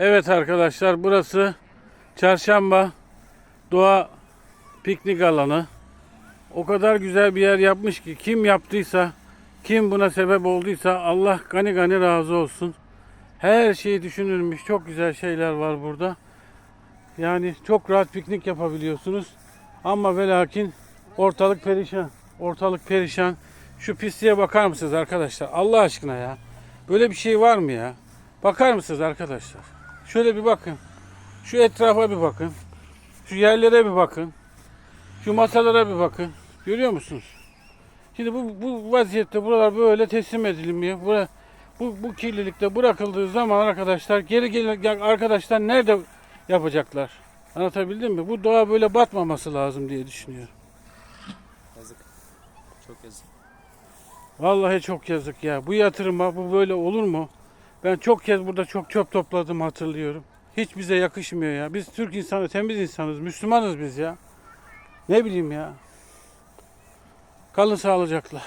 Evet arkadaşlar burası Çarşamba Doğa Piknik Alanı. O kadar güzel bir yer yapmış ki kim yaptıysa, kim buna sebep olduysa Allah gani gani razı olsun. Her şey düşünülmüş. Çok güzel şeyler var burada. Yani çok rahat piknik yapabiliyorsunuz. Ama ve lakin ortalık perişan. Ortalık perişan. Şu pisliğe bakar mısınız arkadaşlar? Allah aşkına ya. Böyle bir şey var mı ya? Bakar mısınız arkadaşlar? Şöyle bir bakın. Şu etrafa bir bakın. Şu yerlere bir bakın. Şu masalara bir bakın. Görüyor musunuz? Şimdi bu, bu vaziyette buralar böyle teslim edilmiyor. Bura, bu, bu kirlilikte bırakıldığı zaman arkadaşlar geri gelen arkadaşlar nerede yapacaklar? Anlatabildim mi? Bu doğa böyle batmaması lazım diye düşünüyorum. Yazık. Çok yazık. Vallahi çok yazık ya. Bu yatırıma bu böyle olur mu? Ben çok kez burada çok çöp topladım hatırlıyorum. Hiç bize yakışmıyor ya. Biz Türk insanı, temiz insanız, Müslümanız biz ya. Ne bileyim ya. Kalın sağlıcakla.